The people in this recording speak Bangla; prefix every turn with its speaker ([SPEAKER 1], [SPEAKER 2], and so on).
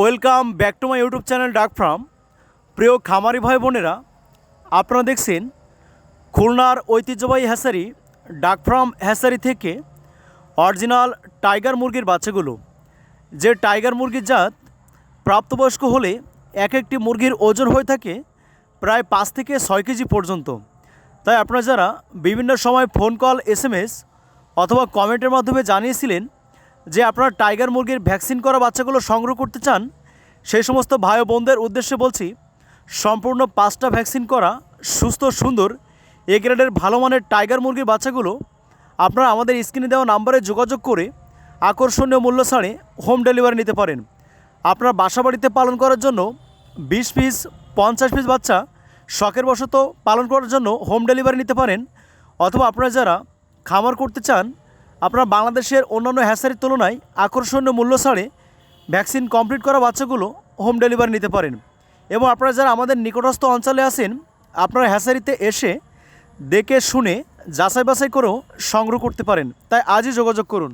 [SPEAKER 1] Welcome back to my YouTube channel duck farm. প্রিয় খামারি ভাই বোনেরা, আপনারা দেখছেন খুলনার ঐতিহ্যবাহী হ্যাসারি, ডাক ফার্ম হ্যাসারি থেকে অরিজিনাল টাইগার মুরগির বাচ্চাগুলো। যে টাইগার মুরগির জাত প্রাপ্তবয়স্ক হলে এক একটি মুরগির ওজন হয়ে থাকে প্রায় পাঁচ থেকে ছয় কেজি পর্যন্ত। তাই আপনারা যারা বিভিন্ন সময় ফোন কল, এসএমএস অথবা কমেন্টের মাধ্যমে জানিয়েছিলেন যে আপনারা টাইগার মুরগির ভ্যাকসিন করা বাচ্চাগুলো সংগ্রহ করতে চান, সেই সমস্ত ভাই বোনদের উদ্দেশ্যে বলছি, সম্পূর্ণ পাঁচটা ভ্যাকসিন করা, সুস্থ, সুন্দর, এ গ্রেডের ভালো মানের টাইগার মুরগির বাচ্চাগুলো আপনারা আমাদের স্ক্রিনে দেওয়া নাম্বারে যোগাযোগ করে আকর্ষণীয় মূল্য ছাড়ে হোম ডেলিভারি নিতে পারেন। আপনার বাসা বাড়িতে পালন করার জন্য বিশ পিস, পঞ্চাশ পিস বাচ্চা শখের বশত পালন করার জন্য হোম ডেলিভারি নিতে পারেন, অথবা আপনারা যারা খামার করতে চান আপনারা বাংলাদেশের অন্যান্য হ্যাসারির তুলনায় আকর্ষণীয় মূল্য ছাড়ে ভ্যাকসিন কমপ্লিট করা বাচ্চাগুলো হোম ডেলিভারি নিতে পারেন। এবং আপনারা যারা আমাদের নিকটস্থ অঞ্চলে আছেন, আপনারা হ্যাসারিতে এসে দেখে শুনে যাচাই বাছাই করেও সংগ্রহ করতে পারেন। তাই আজই যোগাযোগ করুন।